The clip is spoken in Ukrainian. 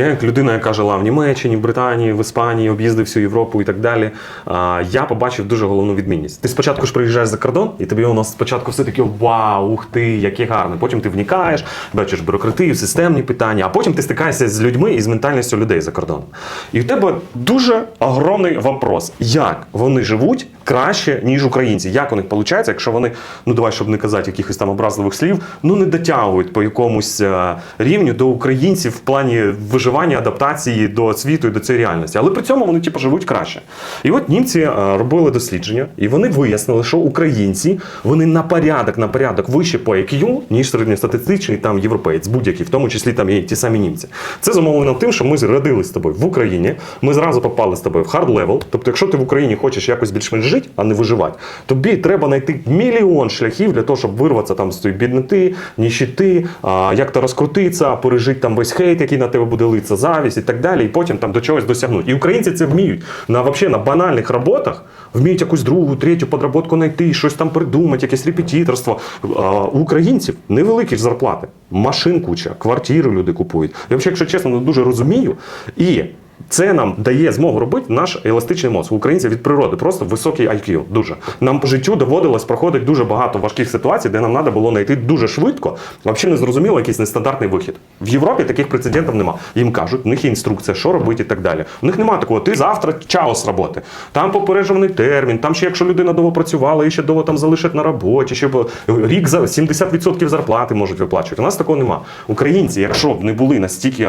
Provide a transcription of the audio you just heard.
Я як людина, яка жила в Німеччині, в Британії, в Іспанії, об'їздив всю Європу і так далі. Я побачив дуже головну відмінність. Ти спочатку ж приїжджаєш за кордон, і тобі воно спочатку все таке вау, ух ти, яке гарне. Потім ти вникаєш, бачиш бюрократію, системні питання, а потім ти стикаєшся з людьми і з ментальністю людей за кордоном. І в тебе дуже огромний вопрос, як вони живуть краще, ніж українці. Як у них виходить, якщо вони, ну давай, щоб не казати якихось там образливих слів, ну не дотягують по якомусь е, рівню до українців в плані виживання, адаптації до світу і до цієї реальності. Але при цьому вони типу, живуть краще. І от німці е, робили дослідження, і вони вияснили, що українці вони на порядок, на порядок вище по IQ, ніж середньостатистичний там європеєць, будь-який, в тому числі там і ті самі німці. Це зумовлено тим, що ми родились з тобою в Україні. Ми зразу попали з тобою в хард левел. Тобто, якщо ти в Україні хочеш якось більш-менш жити, а не виживати, тобі треба знайти мільйон шляхів для того, щоб вирватися там з тієї бідноти, ніщити, як то розкрутитися, пережити там весь хейт, який на тебе буде литися, завість і так далі, і потім там до чогось досягнути. І українці це вміють на вообще на банальних роботах. Вміють якусь другу, третю подработку знайти, щось там придумати, якесь репетиторство. А, у українців невеликі зарплати, машин куча, квартири люди купують. Я взагалі, якщо чесно, не дуже розумію. І це нам дає змогу робити наш еластичний мозок. У українців від природи просто високий IQ. Дуже нам по життю доводилось проходити дуже багато важких ситуацій, де нам треба було знайти дуже швидко. Взагалі не зрозуміло якийсь нестандартний вихід. В Європі таких прецедентів нема. Їм кажуть, в них є інструкція, що робити і так далі. У них немає такого. Ти завтра чао з роботи. Там попереджений термін. Там ще якщо людина довго працювала, і ще довго там залишать на роботі, ще рік за 70% зарплати можуть виплачувати. У нас такого нема. Українці, якщо б не були настільки